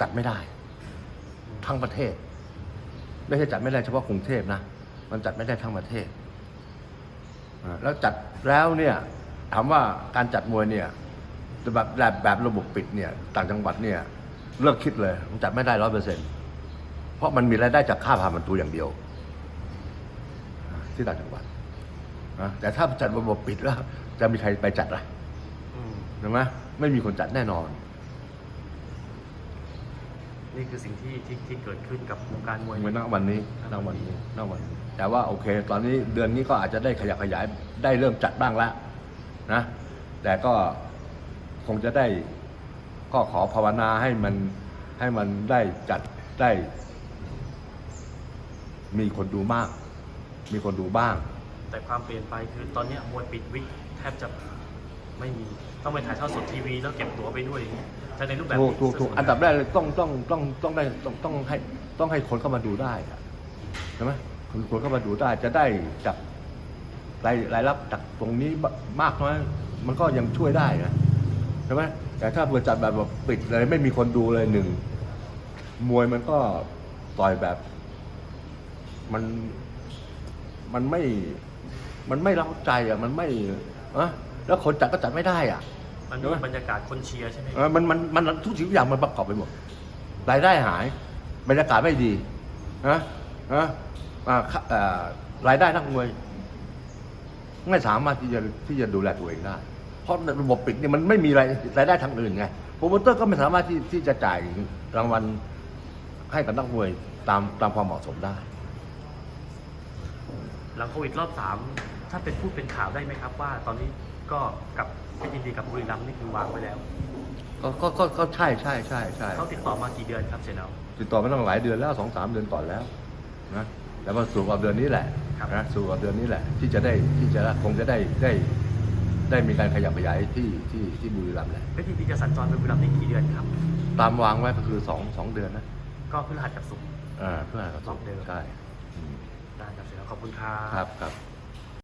จัดไม่ได้ ทั้งประเทศ ไม่ใช่จัดไม่ได้เฉพาะกรุงเทพนะมันจัดไม่ได้ทั้งประเทศอ่าแล้วจัดแล้วเนี่ยถามว่าการจัดมวยเนี่ยแบบแบบแบบระบบปิดเนี่ยต่างจังหวัดเนี่ยเลิกคิดเลยมันจัดไม่ได้ร้อยเปอร์เซ็นเพราะมันมีรายได้จากค่าพามันตูอย่างเดียวอ่าที่ต่างจังหวัดนะแต่ถ้าจัดระบบปิดแล้ว จะมีใครไปจัดล่ะอืมใช่ไหมไม่มีคนจัดแน่นอน นี่คือสิ่งที่ที่ที่เกิดขึ้นกับวงการมวยเหมือนณวันนี้ณวันนี้ณวันนี้ แต่ว่าโอเค ตอนนี้เดือนนี้ก็อาจจะได้ขยับขยายได้เริ่มจัดบ้างแล้วนะ แต่ก็คงจะได้ก็ขอภาวนาให้มันให้มันได้จัดได้ มีคนดูมาก มีคนดูบ้าง แต่ความเปลี่ยนไปคือตอนเนี้ยมวยปิดวิกแทบจะ ไม่มีต้องไปถ่ายทอดสดทีวีแล้วเก็บตั๋วไปด้วยอย่างนี้แต่ในรูปแบบถูกนี้ถูกถูกอันดับแรกเลยต้องต้องต้องต้องได้ต้องต้องให้ต้องให้คนเข้ามาดูได้อะใช่ไหมคนคนเข้ามาดูได้จะได้จากรายรายรับจากตรงนี้มากน้อยมันก็ยังช่วยได้นะใช่ไหมแต่ถ้าเปิดจัดแบบแบบปิดเลยไม่มีคนดูเลยหนึ่งมวยมันก็ต่อยแบบ มันมันไม่มันไม่เร้าใจอะมันไม่อะ แล้วคนจัดก็จัดไม่ได้อะ มันใช่มีไหมบรรยากาศคนเชียร์ใช่ไหมเออมันมันมันทุกสิ่งทุกอย่างมันประกอบไปหมดรายได้หาย บรรยากาศไม่ดีนะนะอ่าค่าเอ่อรายได้นักมวย ไม่สามารถที่จะที่จะดูแลตัวเองได้ เพราะระบบปิดเนี่ยมันไม่มีรายรายได้ทางอื่นไงโปรโมเตอร์ก็ไม่สามารถที่ที่จะจ่ายรางวัลให้กับนักมวยตามตามความเหมาะสมได้ หลังโควิดรอบสามถ้าเป็นพูดเป็นข่าวได้ไหมครับว่า ตอนนี้ ก็กับเพชรยินดีกับบุรีรัมย์นี่คือวางไว้แล้ว ก็ก็ก็ก็ใช่ใช่ใช่ใช่เขาติดต่อมากี่เดือนครับเซนเอาติดต่อมาตั้งหลายเดือนแล้วสองสามเดือนก่อนแล้วนะแล้วมาสู่กับเดือนนี้แหละครับ นะสู่กับเดือนนี้แหละ ที่จะได้ที่จะคงจะได้ได้ ได้มีการขยับขยายที่ที่ที่บุรีรัมย์แหละเพชรยินดีจะสัญจรไปบุรีรัมย์นี่กี่เดือนครับ ตามวางไว้ก็คือสองสองเดือนนะก็พฤหัสกับศุกร์ อ่าเพื่อให้กับสองเดือนใช่อืมได้ครับเซนเอาขอบคุณครับ ครับครับ